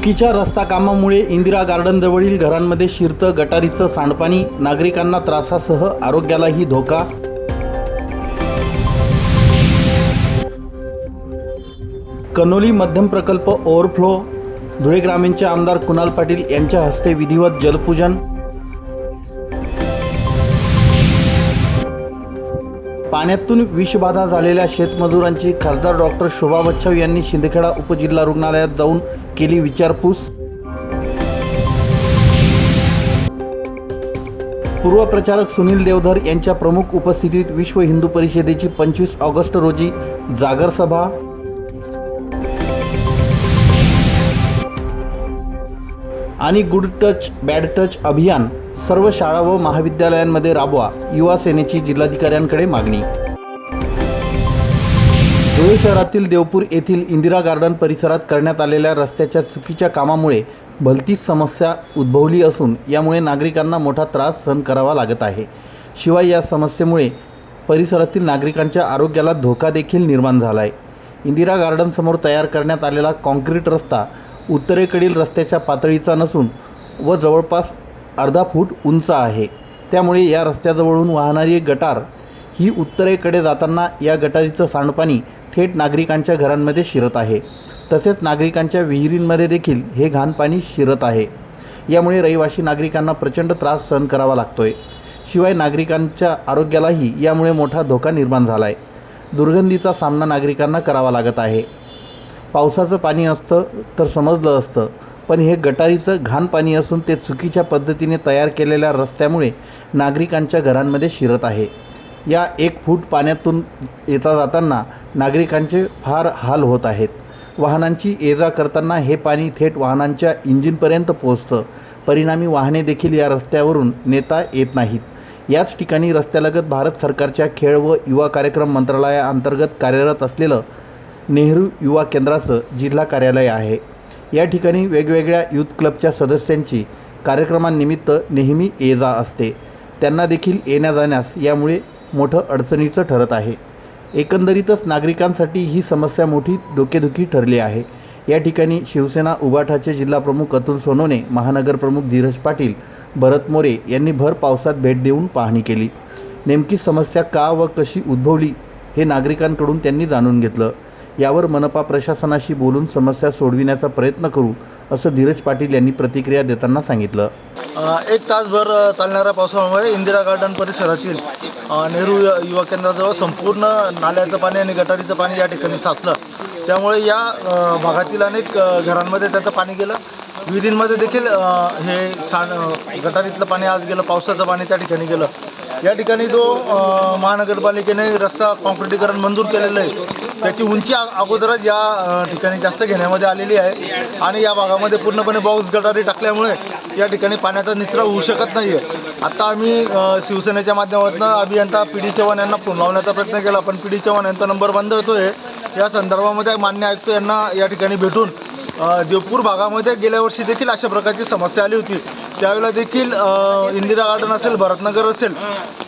चुकीच्या रस्ता कामामुळे इंदिरा गार्डनजवळील घरांमध्ये शिरतं गटारीचं सांडपाणी नागरिकांना त्रासासह आरोग्यालाही धोका. कनोली मध्यम प्रकल्प ओव्हरफ्लो धुळे ग्रामीणचे आमदार कुणाल पाटील यांच्या हस्ते विधिवत जलपूजन पाण्यातून विषबाधा झालेल्या शेतमजुरांची खासदार डॉक्टर शोभा बच्छाव यांनी शिंदखेडा उपजिल्हा रुग्णालयात जाऊन केली विचारपूस. पूर्व प्रचारक सुनील देवधर यांच्या प्रमुख उपस्थितीत विश्व हिंदू परिषदेची पंचवीस ऑगस्ट रोजी जागर सभा. आणि गुड टच बॅड टच अभियान सर्व शाळा व महाविद्यालयांमध्ये राबवा. युवा सेनेची जिल्हाधिकाऱ्यांकडे मागणी. धुळे शहरातील देवपूर येथील इंदिरा गार्डन परिसरात करण्यात आलेल्या रस्त्याच्या चुकीच्या कामामुळे भलतीच समस्या उद्भवली असून यामुळे नागरिकांना मोठा त्रास सहन करावा लागत आहे. शिवाय या समस्येमुळे परिसरातील नागरिकांच्या आरोग्याला धोका देखील निर्माण झाला आहे इंदिरा गार्डनसमोर तयार करण्यात आलेला कॉन्क्रीट रस्ता उत्तरेकडील रस्त्याच्या पातळीचा नसून व जवळपास अर्धा फूट उंच आहे. त्यामुळे या रस्त्याजवळून वाहणारी गटार ही उत्तरेकडे जाताना या गटारीचं सांडपाणी थेट नागरिकांच्या घरांमध्ये शिरत आहे. तसेच नागरिकांच्या विहिरींमध्ये देखील हे घाण पाणी शिरत आहे. यामुळे रहिवासी नागरिकांना प्रचंड त्रास सहन करावा लागतो आहे शिवाय नागरिकांच्या आरोग्यालाही यामुळे मोठा धोका निर्माण झाला आहे दुर्गंधीचा सामना नागरिकांना करावा लागत आहे. पावसाचं पाणी असतं तर समजलं असतं. पण हे गटारीचं घाण पाणी असून ते चुकीच्या पद्धतीने तयार केलेल्या रस्त्यामुळे नागरिकांच्या घरांमध्ये शिरत आहे. या एक फूट पाण्यातून येता जाताना नागरिकांचे फार हाल होत आहेत. वाहनांची ये जा करताना हे पाणी थेट वाहनांच्या इंजिनपर्यंत पोहोचतं. परिणामी वाहने देखील या रस्त्यावरून नेता येत नाहीत. याच ठिकाणी रस्त्यालगत भारत सरकारच्या खेळ व युवा कार्यक्रम मंत्रालयाअंतर्गत कार्यरत असलेलं नेहरू युवा केंद्राचं जिल्हा कार्यालय आहे. या ठिकाणी वेगवेगळ्या यूथ क्लबच्या सदस्यांची कार्यक्रमांनिमित्त नेहमी ये जा असते. त्यांना देखील येण्या जाण्यास यामुळे मोठं अडचणीचं ठरत आहे. एकंदरीतच नागरिकांसाठी ही समस्या मोठी डोकेदुखी ठरली आहे. या ठिकाणी शिवसेना उबाठाचे जिल्हाप्रमुख अतुल सोनोने महानगरप्रमुख धीरज पाटील भरत मोरे यांनी भर पावसात भेट देऊन पाहणी केली. नेमकी समस्या का व कशी उद्भवली हे नागरिकांकडून त्यांनी जाणून घेतलं. यावर मनपा प्रशासनाशी बोलून समस्या सोडविण्याचा प्रयत्न करू असं धीरज पाटील यांनी प्रतिक्रिया देताना सांगितलं. एक तासभर चालणाऱ्या पावसामुळे इंदिरा गार्डन परिसरातील नेहरू यु- युवा केंद्राजवळ संपूर्ण नाल्याचं पाणी आणि गटारीचं पाणी या ठिकाणी साचलं. त्यामुळे या भागातील अनेक घरांमध्ये त्याचं पाणी गेलं. विहिरींमध्ये देखील हे सा गटारीतलं पाणी आज गेलं पावसाचं पाणी त्या ठिकाणी गेलं. या ठिकाणी जो महानगरपालिकेने रस्ता कॉन्क्रिटीकरण मंजूर केलेलं आहे त्याची उंची अगोदरच या ठिकाणी जास्त घेण्यामध्ये आलेली आहे. आणि या भागामध्ये पूर्णपणे बॉक्स गटारी टाकल्यामुळे या ठिकाणी पाण्याचा निचरा होऊ शकत नाही आहे आत्ता आम्ही शिवसेनेच्या माध्यमातून अभियंता पी डी चव्हाण यांना फोन लावण्याचा प्रयत्न केला पण पी डी चव्हाण यांचा नंबर बंद होतोय. या संदर्भामध्ये मान्य आयुक्त यांना या ठिकाणी भेटून देवपूर भागामध्ये गेल्या वर्षी देखील अशा प्रकारची समस्या आली होती. त्यावेळेला देखील इंदिरा गार्डन असेल भरतनगर असेल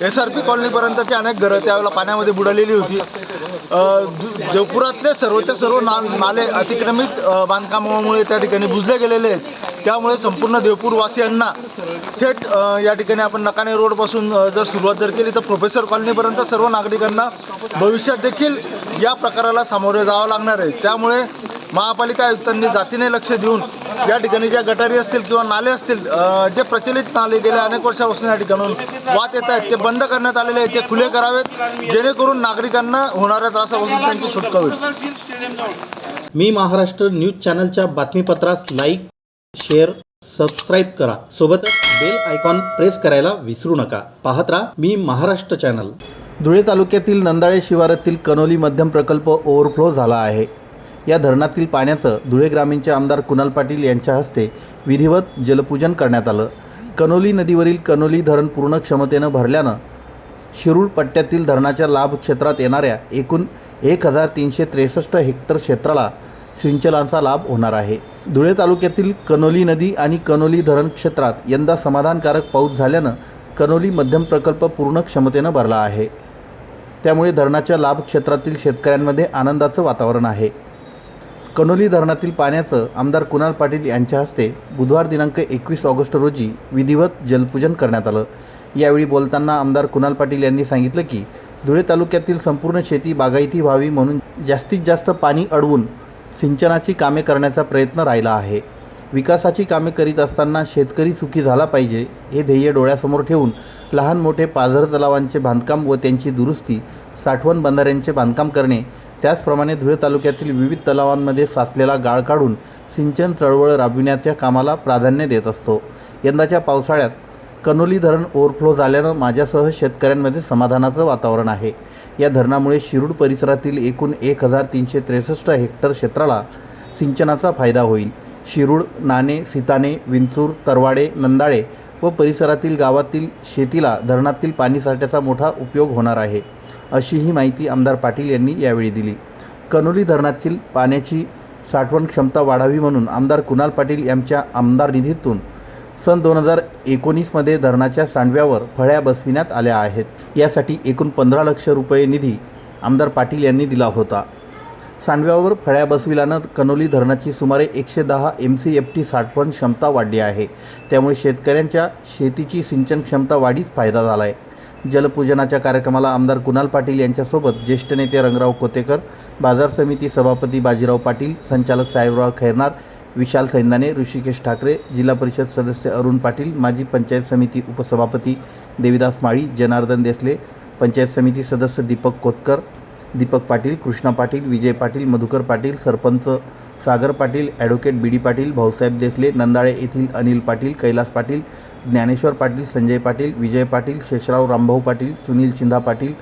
एस आर पी कॉलनीपर्यंतची अनेक घरं त्यावेळेला पाण्यामध्ये बुडालेली होती. जयपुरातले देवपुरातले सर्वच्या सर्व ना नाले अतिक्रमित बांधकामामुळे त्या ठिकाणी बुजले गेलेले आहेत. त्यामुळे संपूर्ण देवपूरवासियांना थेट या ठिकाणी आपण नकाने रोडपासून जर सुरुवात जर केली तर प्रोफेसर कॉलनीपर्यंत सर्व नागरिकांना भविष्यात देखील या प्रकाराला सामोरे जावं लागणार आहे. त्यामुळे महापालिका आयुक्तांनी जातीने लक्ष देऊन या ठिकाणी ज्या गटारी असतील किंवा नाले असतील जे प्रचलित नाले गेल्या अनेक वर्षापासून या ठिकाणून वाद येत आहेत ते बंद करण्यात आलेले आहेत ते खुले करावेत जेणेकरून नागरिकांना होणाऱ्या त्रासापासून त्यांची सुटका होईल. मी महाराष्ट्र न्यूज चॅनलच्या बातमीपत्रास लाईक शेअर सबस्क्राईब करा. सोबतच बेल आयकॉन प्रेस करायला विसरू नका. पाहत राहा मी महाराष्ट्र चॅनल. धुळे तालुक्यातील नंदाळे शिवारातील कनोली मध्यम प्रकल्प ओव्हरफ्लो झाला आहे. या धरणातील पाण्याचं धुळे ग्रामीणचे आमदार कुणाल पाटील यांच्या हस्ते विधिवत जलपूजन करण्यात आलं. कनोली नदीवरील कनोली धरण पूर्ण क्षमतेनं भरल्यानं शिरूळ पट्ट्यातील धरणाच्या लाभ क्षेत्रात येणाऱ्या एकूण एक हजार तीनशे त्रेसष्ट हेक्टर क्षेत्राला सिंचनाचा लाभ होणार आहे. धुळे तालुक्यातील कनोली नदी आणि कनोली धरण क्षेत्रात यंदा समाधानकारक पाऊस झाल्यानं कनोली मध्यम प्रकल्प पूर्ण क्षमतेनं भरला आहे. त्यामुळे धरणाच्या लाभ क्षेत्रातील शेतकऱ्यांमध्ये आनंदाचं वातावरण आहे. कनोली धरणातील पाण्याचं आमदार कुणाल पाटील यांच्या हस्ते बुधवार दिनांक एकवीस ऑगस्ट रोजी विधिवत जलपूजन करण्यात आलं. यावेळी बोलताना आमदार कुणाल पाटील यांनी सांगितलं की धुळे तालुक्यातील संपूर्ण शेती बागायती व्हावी म्हणून जास्तीत जास्त पाणी अडवून सिंचनाची कामे करण्याचा प्रयत्न राहिला आहे. विकासाची कामे करीत असताना शेतकरी सुखी झाला पाहिजे हे ध्येय डोळ्यासमोर ठेवून लहान मोठे पाझर तलावांचे बांधकाम व त्यांची दुरुस्ती साठवण बंधाऱ्यांचे बांधकाम करणे त्याचप्रमाणे धुळे तालुक्यातील विविध तलावांमध्ये साचलेला गाळ काढून सिंचन चळवळ राबविण्याच्या कामाला प्राधान्य देत असतो. यंदाच्या पावसाळ्यात कनोली धरण ओव्हरफ्लो झाल्यानं माझ्यासह शेतकऱ्यांमध्ये समाधानाचं वातावरण आहे. या धरणामुळे शिरूड परिसरातील एकूण एक हजार तीनशे त्रेसष्ट हेक्टर क्षेत्राला सिंचनाचा फायदा होईल. शिरूड नाणे सिताने विंचूर तरवाडे नंदाळे व परिसरातील गावातील शेतीला धरणातील पाणीसाठ्याचा मोठा उपयोग होणार आहे. अशी ही माहिती आमदार पाटील यांनी यावेळी दिली. कनोली धरणातील पाण्याची साठवण क्षमता वाढावी म्हणून आमदार कुणाल पाटील यांच्या आमदार निधीतून सन दोन हजार एकोणीसमध्ये धरणाच्या सांडव्यावर फळ्या बसविण्यात आल्या आहेत. यासाठी एकूण पंधरा लक्ष रुपये निधी आमदार पाटील यांनी दिला होता. सांडव्यावर फळ्या बसविल्यानं कनोली धरणाची सुमारे एकशे दहा एम सी एफ टी साठवण क्षमता वाढली आहे. त्यामुळे शेतकऱ्यांच्या शेतीची सिंचन क्षमता वाढीस फायदा झाला आहे जलपूजनाच्या कार्यक्रमाला आमदार कुणाल पाटील यांच्यासोबत ज्येष्ठ नेते रंगराव कोतेकर बाजार समिती सभापती बाजीराव पाटील संचालक साहेबराव खैरनार विशाल सैंदाने ऋषिकेश ठाकरे जिल्हा परिषद सदस्य अरुण पाटील माजी पंचायत समिती उपसभापती देविदास माळी जनार्दन देसले पंचायत समिती सदस्य Deepak Kotkar Deepak Patil Krishna Patil Vijay Patil Madhukar Patil sarpanch Sagar Patil advocate B D Patil Bhausaheb Desale Nandale येथील अनिल पाटील कैलास पाटील ज्ञानेश्वर पाटील संजय पाटील विजय पाटील शेषराव रामभाऊ पाटील सुनील चिंधा पाटील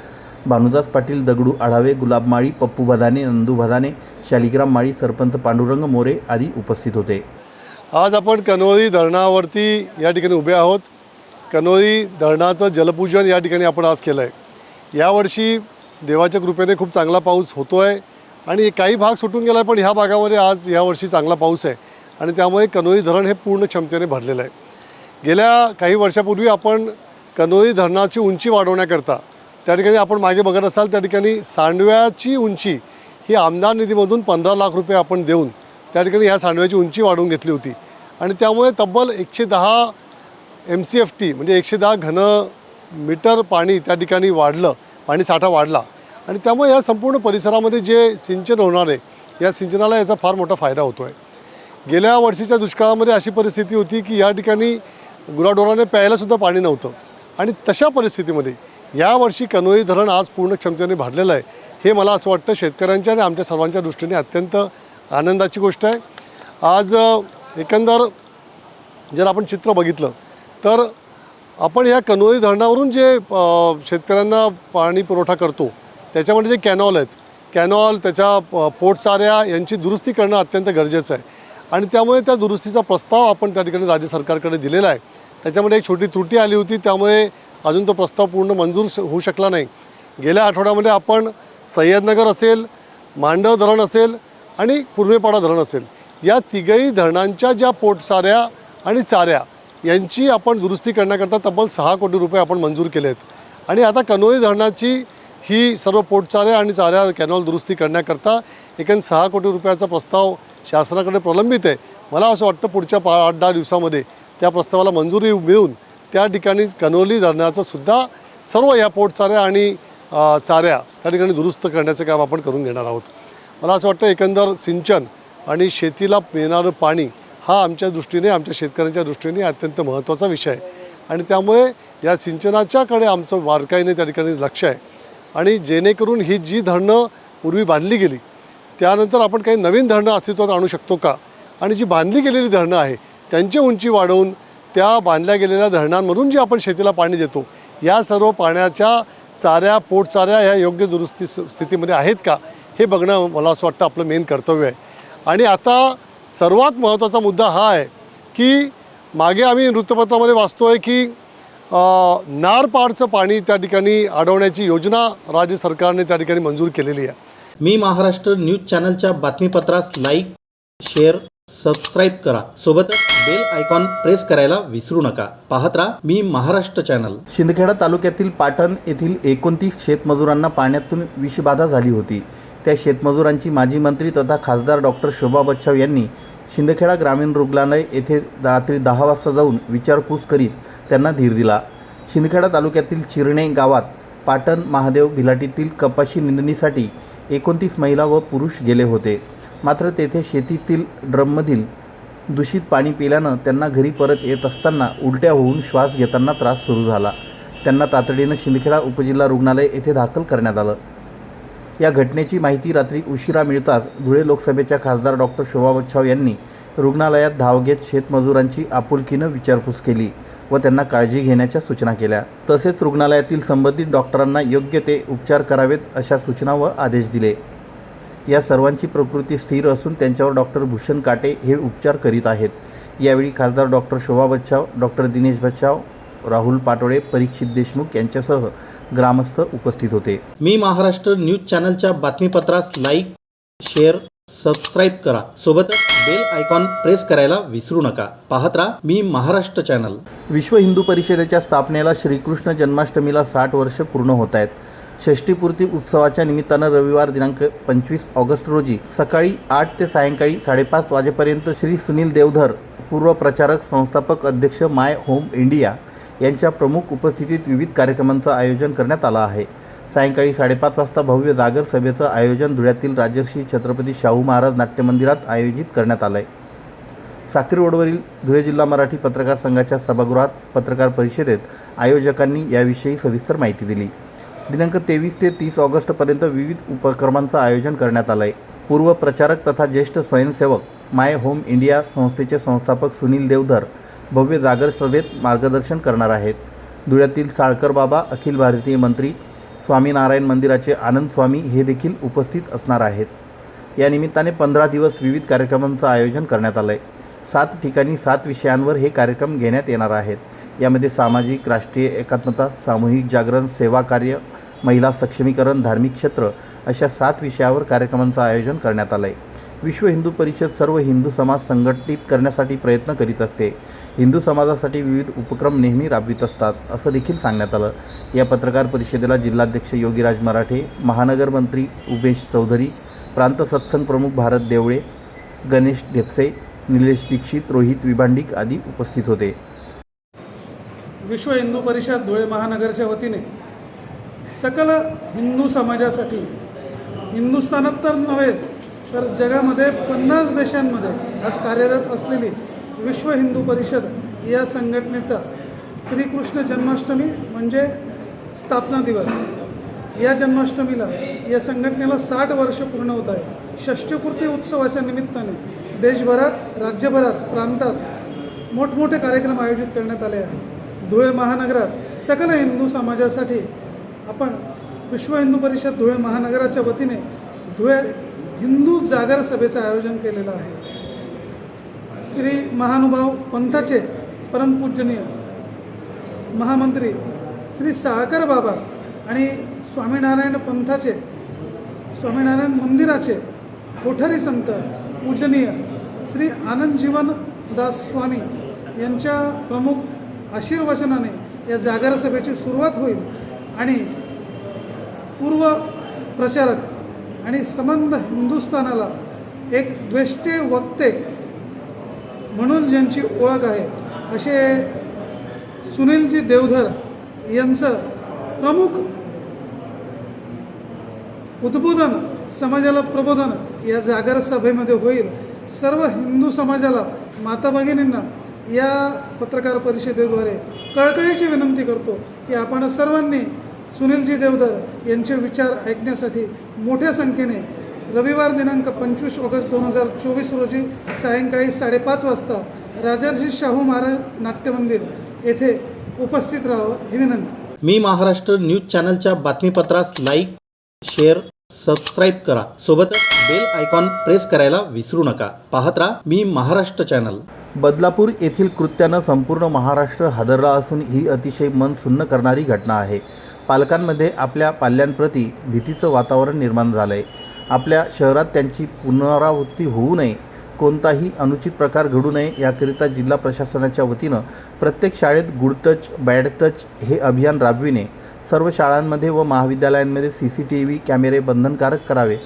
भानुदास पाटील दगडू आढावे गुलाब माळी पप्पू भदाने नंदू भदाने शालिग्राम माळी सरपंच पांडुरंग मोरे आदी उपस्थित होते. आज आपण कनोरी धरणावरती या ठिकाणी उभे आहोत. कनोरी धरणाचं जलपूजन या ठिकाणी आपण आज केलं आहे यावर्षी देवाच्या कृपेने खूप चांगला पाऊस होतो आहे आणि काही भाग सुटून गेला आहे पण ह्या भागामध्ये आज यावर्षी चांगला पाऊस आहे. आणि त्यामुळे कनोली धरण हे पूर्ण क्षमतेने भरलेलं आहे. गेल्या काही वर्षापूर्वी आपण कनोली धरणाची उंची वाढवण्याकरता त्या ठिकाणी आपण मागे बघत असाल त्या ठिकाणी सांडव्याची उंची ही आमदार निधीमधून पंधरा लाख रुपये आपण देऊन त्या ठिकाणी ह्या सांडव्याची उंची वाढवून घेतली होती. आणि त्यामुळे तब्बल एकशे दहा एम सी एफ टी म्हणजे एकशे दहा घन मीटर पाणी त्या ठिकाणी वाढलं पाणी साठा वाढला. आणि त्यामुळे या संपूर्ण परिसरामध्ये जे सिंचन होणार आहे या सिंचनाला याचा फार मोठा फायदा होतो आहे गेल्या वर्षीच्या दुष्काळामध्ये अशी परिस्थिती होती की या ठिकाणी गुराढोराने प्यायलासुद्धा पाणी नव्हतं. आणि तशा परिस्थितीमध्ये यावर्षी कनोई धरण आज पूर्ण क्षमतेने भरलेलं आहे. हे मला असं वाटतं शेतकऱ्यांच्या आणि आमच्या सर्वांच्या दृष्टीने अत्यंत आनंदाची गोष्ट आहे. आज एकंदर जर आपण चित्र बघितलं तर आपण या कनोई धरणावरून जे शेतकऱ्यांना पाणी पुरवठा करतो त्याच्यामध्ये जे कॅनॉल आहेत कॅनॉल त्याच्या प- पोटचाऱ्या यांची दुरुस्ती करणं अत्यंत गरजेचं आहे. आणि त्यामुळे त्या दुरुस्तीचा प्रस्ताव आपण त्या ठिकाणी राज्य सरकारकडे दिलेला आहे. त्याच्यामध्ये एक छोटी त्रुटी आली होती त्यामुळे अजून तो प्रस्ताव पूर्ण मंजूर होऊ शकला नाही. गेल्या आठवड्यामध्ये आपण सय्यदनगर असेल मांडव धरण असेल आणि पूर्वेपाडा धरण असेल या तिघही धरणांच्या ज्या पोटसाऱ्या आणि चाऱ्या यांची आपण दुरुस्ती करण्याकरता तब्बल सहा कोटी रुपये आपण मंजूर केले आहेत आणि आता कनोळी धरणाची ही सर्व पोटचाऱ्या आणि चाऱ्या कॅनॉल दुरुस्ती करण्याकरता एकूण सहा कोटी रुपयाचा प्रस्ताव शासनाकडे प्रलंबित आहे. मला असं वाटतं पुढच्या पा आठ दहा दिवसामध्ये त्या प्रस्तावाला मंजुरी मिळून त्या ठिकाणी कनोली धरणाचं सुद्धा सर्व या पोटचाऱ्या आणि चाऱ्या त्या ठिकाणी दुरुस्त करण्याचं काम आपण करून घेणार आहोत. मला असं वाटतं एकंदर सिंचन आणि शेतीला मिळणारं पाणी हा आमच्या दृष्टीने आमच्या शेतकऱ्यांच्या दृष्टीने अत्यंत महत्त्वाचा विषय आहे. आणि त्यामुळे या सिंचनाच्याकडे आमचं बारकाईने त्या ठिकाणी लक्ष आहे. आणि जेणेकरून ही जी धरणं पूर्वी बांधली गेली त्यानंतर आपण काही नवीन धरणं अस्तित्वात आणू शकतो का? आणि जी बांधली गेलेली धरणं आहे त्यांची उंची वाढवून त्या बांधल्या गेलेल्या धरणांमधून जी आपण शेतीला पाणी देतो या सर्व पाण्याच्या चाऱ्या पोटचाऱ्या ह्या योग्य दुरुस्ती स्थितीमध्ये आहेत का? हे बघणं मला असं वाटतं आपलं मेन कर्तव्य आहे. आणि आता सर्वात महत्त्वाचा मुद्दा हा आहे की मागे आम्ही वृत्तपत्रामध्ये वाचतो आहे की नारपाडचं पाणी त्या ठिकाणी अडवण्याची योजना राज्य सरकारने त्या ठिकाणी मंजूर केलेली आहे. मी महाराष्ट्र न्यूज चॅनलच्या बातमीपत्रास लाईक शेअर सबस्क्राईब करा. सोबतच बेल आयकॉन प्रेस करायला विसरू नका. पाहत राहा मी महाराष्ट्र चॅनल. शिंदखेडा तालुक्यातील पाटण येथील एकोणतीस शेतमजुरांना पाण्यातून विषबाधा झाली होती. त्या शेतमजुरांची माजी मंत्री तथा खासदार डॉक्टर शोभा बच्छाव यांनी शिंदखेडा ग्रामीण रुग्णालय येथे रात्री दहा वाजता जाऊन विचारपूस करीत त्यांना धीर दिला. शिंदखेडा तालुक्यातील चिरणे गावात पाटण महादेव भिलाटीतील कपाशी निंदणीसाठी एकोणतीस महिला व पुरुष गेले होते. मात्र तेथे शेतीतील ड्रममधील दूषित पाणी पिल्यानं त्यांना घरी परत येत असताना उलट्या होऊन श्वास घेताना त्रास सुरू झाला. त्यांना तातडीनं शिंदखेडा उपजिल्हा रुग्णालय येथे दाखल करण्यात आलं. या घटनेची माहिती रात्री उशिरा मिळताच धुळे लोकसभेच्या खासदार डॉक्टर शोभा बच्छाव यांनी रुग्णालयात धाव घेत शेतमजुरांची आपुलकीनं विचारपूस केली व त्यांना काळजी घेण्याच्या सूचना केल्या. तसेच रुग्णालयातील संबंधित डॉक्टरांना योग्य ते उपचार करावेत अशा सूचना व आदेश दिले. या सर्वांची प्रकृती स्थिर असून त्यांच्यावर डॉक्टर भूषण काटे हे उपचार करीत आहेत. यावेळी खासदार डॉक्टर शोभा बच्छाव डॉक्टर दिनेश बच्छाव राहुल पाटोळे परीक्षित देशमुख यांच्यासह ग्रामस्थ उपस्थित होते. मी महाराष्ट्र न्यूज चॅनलच्या बातमीपत्रास लाईक शेअर सबस्क्राईब करा. सोबतच बेल आयकॉन प्रेस करायला विसरू नका. पाहत राहा मी महाराष्ट्र चॅनल. विश्व हिंदू परिषदेच्या स्थापनेला श्रीकृष्ण जन्माष्टमीला साठ वर्ष पूर्ण होत आहेत. षष्टीपूर्ती उत्सवाच्या निमित्तानं रविवार दिनांक पंचवीस ऑगस्ट रोजी सकाळी आठ ते सायंकाळी साडेपाच वाजेपर्यंत श्री सुनील देवधर पूर्व प्रचारक संस्थापक अध्यक्ष माय होम इंडिया यांच्या प्रमुख उपस्थितीत विविध कार्यक्रमांचं आयोजन करण्यात आलं आहे. सायंकाळी साडेपाच वाजता भव्य जागर सभेचं आयोजन धुळ्यातील राजर्षी छत्रपती शाहू महाराज नाट्यमंदिरात आयोजित करण्यात आलं आहे साक्री रोडवरील धुळे जिल्हा मराठी पत्रकार संघाच्या सभागृहात पत्रकार परिषदेत आयोजकांनी याविषयी सविस्तर माहिती दिली. दिनांक तेवीस ते तीस ऑगस्टपर्यंत विविध उपक्रमांचं आयोजन करण्यात आलं आहे पूर्व प्रचारक तथा ज्येष्ठ स्वयंसेवक माय होम इंडिया संस्थेचे संस्थापक सुनील देवधर भव्य जागर सभेत मार्गदर्शन करणार आहेत. धुळ्यातील साळकर बाबा अखिल भारतीय मंत्री स्वामीनारायण मंदिराचे आनंद स्वामी हे देखील उपस्थित असणार आहेत. या निमित्ताने पंधरा दिवस विविध कार्यक्रमांचं आयोजन करण्यात आलं आहे सात ठिकाणी सात विषयांवर हे कार्यक्रम घेण्यात येणार आहेत. यामध्ये सामाजिक राष्ट्रीय एकात्मता सामूहिक जागरण सेवा कार्य महिला सक्षमीकरण धार्मिक क्षेत्र अशा सात विषयावर कार्यक्रमांचं आयोजन करण्यात आलं आहे विश्व हिंदू परिषद सर्व हिंदू समाज संघटित करण्यासाठी प्रयत्न करीत असते. हिंदू समाजासाठी विविध उपक्रम नेहमी राबवित असतात असं देखील सांगण्यात आलं. या पत्रकार परिषदेला जिल्हाध्यक्ष योगीराज मराठे महानगरमंत्री उमेश चौधरी प्रांत सत्संग प्रमुख भारत देवळे गणेश ढेपसे निलेश दीक्षित रोहित विभांडिक आदी उपस्थित होते. विश्व हिंदू परिषद धुळे महानगरच्या वतीने सकल हिंदू समाजासाठी हिंदुस्थानात तर नव्हे तर जगामध्ये पन्नास देशांमध्ये आज कार्यरत असलेली विश्व हिंदू परिषद या संघटनेचा श्रीकृष्ण जन्माष्टमी म्हणजे स्थापना दिवस. या जन्माष्टमीला या संघटनेला साठ वर्ष पूर्ण होत आहे. षष्टीपूर्ती उत्सवाच्या निमित्ताने देशभरात राज्यभरात प्रांतात मोठमोठे कार्यक्रम आयोजित करण्यात आले आहेत. धुळे महानगरात सकल हिंदू समाजासाठी आपण विश्व हिंदू परिषद धुळे महानगराच्या वतीने धुळे हिंदू जागर सभेचं आयोजन केलेलं आहे. श्री महानुभाव पंथाचे परमपूजनीय महामंत्री श्री साळकर बाबा आणि स्वामीनारायण पंथाचे स्वामीनारायण मंदिराचे कोठारी संत पूजनीय श्री आनंदजीवन दास स्वामी यांच्या प्रमुख आशीर्वचनाने या जागर सभेची सुरुवात होईल आणि पूर्व प्रचारक आणि संबंध हिंदुस्थानाला एक द्वेष्टे वक्ते म्हणून ज्यांची ओळख आहे असे सुनीलजी देवधर यांचं प्रमुख उद्बोधन समाजाला प्रबोधन या जागर सभेमध्ये होईल. सर्व हिंदू समाजाला माता भगिनींना या पत्रकार परिषदेद्वारे कळकळीची विनंती करतो की आपण सर्वांनी सुनीलजी देवधर यांचे विचार ऐकण्यासाठी मोठ्या संख्येने रविवार दिनांक पंचवीस ऑगस्ट दोन हजार चोवीस रोजी सायंकाळी साडेपाच वाजता राजर्षी शाहू महाराज नाट्यमंदिर येथे उपस्थित राहावं ही विनंती. मी महाराष्ट्र न्यूज चॅनलच्या बातमीपत्रास लाईक शेअर सबस्क्राईब करा. सोबतच बेल आयकॉन प्रेस करायला विसरू नका. पाहत राहा मी महाराष्ट्र चॅनल. बदलापूर येथील कृत्यानं संपूर्ण महाराष्ट्र हादरला असून ही अतिशय मन सुन्न करणारी घटना आहे. पालकांमध्ये आपल्या पाल्यांप्रती भीतीचं वातावरण निर्माण झालं आहे आपल्या शहरात त्यांची पुनरावृत्ती होऊ नये कोणताही अनुचित प्रकार घडू नये याकरिता जिल्हा प्रशासनाच्या वतीनं प्रत्येक शाळेत गुड टच बॅड टच हे अभियान राबविणे सर्व शाळांमध्ये व महाविद्यालयांमध्ये सी सी टी व्ही कॅमेरे बंधनकारक करावे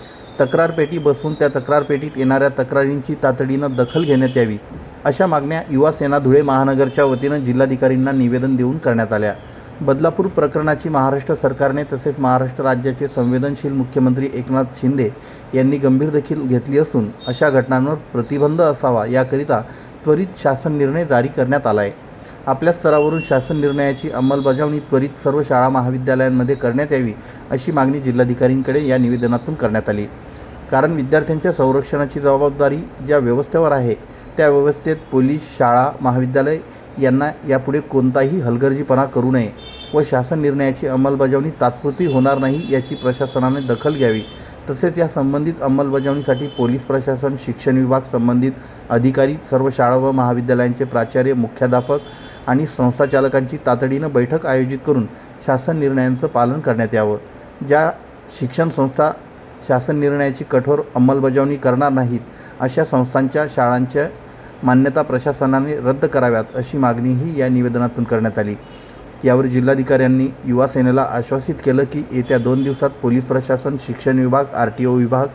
तक्रार पेटी बसवून त्या तक्रारपेटीत येणाऱ्या तक्रारींची तातडीनं दखल घेण्यात यावी अशा मागण्या युवा सेना धुळे महानगरच्या वतीनं जिल्हाधिकारींना निवेदन देऊन करण्यात आल्या. बदलापूर प्रकरणाची महाराष्ट्र सरकारने तसेच महाराष्ट्र राज्याचे संवेदनशील मुख्यमंत्री एकनाथ शिंदे यांनी गंभीर देखील घेतली असून अशा घटनांवर प्रतिबंध असावा याकरिता त्वरित शासन निर्णय जारी करण्यात आला आहे आपल्या स्तरावरून शासन निर्णयाची अंमलबजावणी त्वरित सर्व शाळा महाविद्यालयांमध्ये करण्यात यावी अशी मागणी जिल्हाधिकारींकडे या निवेदनातून करण्यात आली. कारण विद्यार्थ्यांच्या संरक्षणाची जबाबदारी ज्या व्यवस्थेवर आहे त्या व्यवस्थेत पोलीस शाळा महाविद्यालय यांना यापुढे कोणताही हलगर्जीपणा करू नये व शासन निर्णयाची अंमलबजावणी तात्पुरती होणार नाही याची प्रशासनाने दखल घ्यावी. तसेच या संबंधित अंमलबजावणीसाठी पोलीस प्रशासन शिक्षण विभाग संबंधित अधिकारी सर्व शाळा व महाविद्यालयांचे प्राचार्य मुख्याध्यापक आणि संस्थाचालकांची तातडीनं बैठक आयोजित करून शासन निर्णयांचं पालन करण्यात यावं. ज्या शिक्षण संस्था शासन निर्णयाची कठोर अंमलबजावणी करणार नाहीत अशा संस्थांच्या शाळांच्या मान्यता प्रशासनाने रद्द कराव्यात अशी मागणीही या निवेदनातून करण्यात आली. यावर जिल्हाधिकाऱ्यांनी युवा सेनेला आश्वासित केलं की येत्या दोन दिवसात पोलीस प्रशासन शिक्षण विभाग आर टी ओ विभाग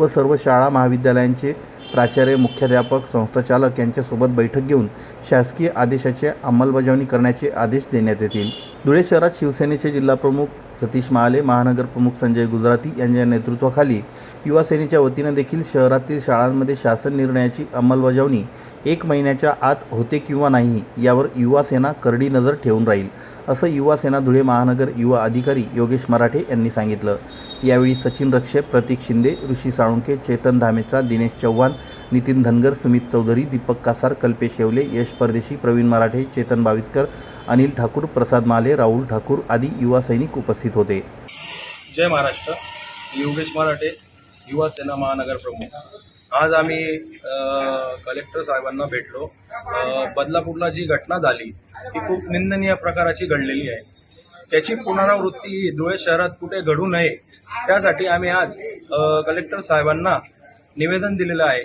व सर्व शाळा महाविद्यालयांचे प्राचार्य मुख्याध्यापक संस्थाचालक यांच्यासोबत बैठक घेऊन शासकीय आदेशाची अंमलबजावणी करण्याचे आदेश देण्यात येतील. धुळे शहरात शिवसेनेचे जिल्हाप्रमुख सतीश महाले महानगर प्रमुख संजय गुजराती यांच्या नेतृत्वाखाली युवा सेनेच्या वतीनं देखील शहरातील शाळांमध्ये शासन निर्णयाची अंमलबजावणी एक महिन्याच्या आत होते किंवा नाही यावर युवा सेना करडी नजर ठेवून राहील असं युवा सेना धुळे महानगर युवा अधिकारी योगेश मराठे यांनी सांगितलं. यावेळी सचिन रक्षे प्रतीक शिंदे ऋषी साळुंके चेतन धामेचा दिनेश चव्हाण नितीन धनगर सुमित चौधरी दीपक कासार कल्पेश येवले यश परदेशी प्रवीण मराठे चेतन बाविस्कर अनिल ठाकूर प्रसाद माले राहुल ठाकूर आदी युवा सैनिक उपस्थित होते. जय महाराष्ट्र. योगेश मराठे युवा सेना महानगर प्रमुख. आज आम्ही कलेक्टर साहेबांना भेटलो. बदलापूरला जी घटना झाली ती खूप निंदनीय प्रकाराची घडलेली आहे. त्याची पुनरावृत्ती धुळे शहरात कुठे घडू नये त्यासाठी आम्ही आज कलेक्टर साहेबांना निवेदन दिलेलं आहे.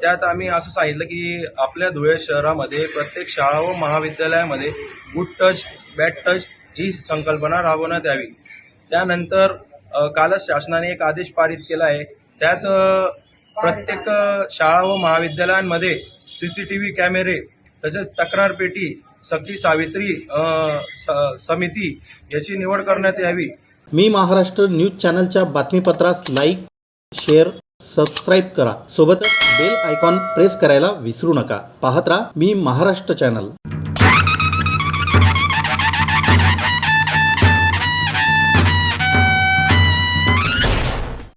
त्यात आम्ही असं सांगितलं की आपल्या धुळे शहरामध्ये प्रत्येक शाळा व महाविद्यालयामध्ये गुड टच बॅड टच ही संकल्पना राबवण्यात यावी. त्यानंतर कालच शासनाने एक आदेश पारित केला आहे. त्यात प्रत्येक शाळा व महाविद्यालयांमध्ये सी सी टी व्ही कॅमेरे तसेच तक्रारपेटी सखी सावित्री समिती याची निवड करण्यात यावी. मी महाराष्ट्र न्यूज चॅनलच्या बातमीपत्रास लाईक शेअर सबस्क्राईब करा. सोबतच बेल आयकॉन प्रेस करायला विसरू नका. पाहत राहा मी महाराष्ट्र चॅनल.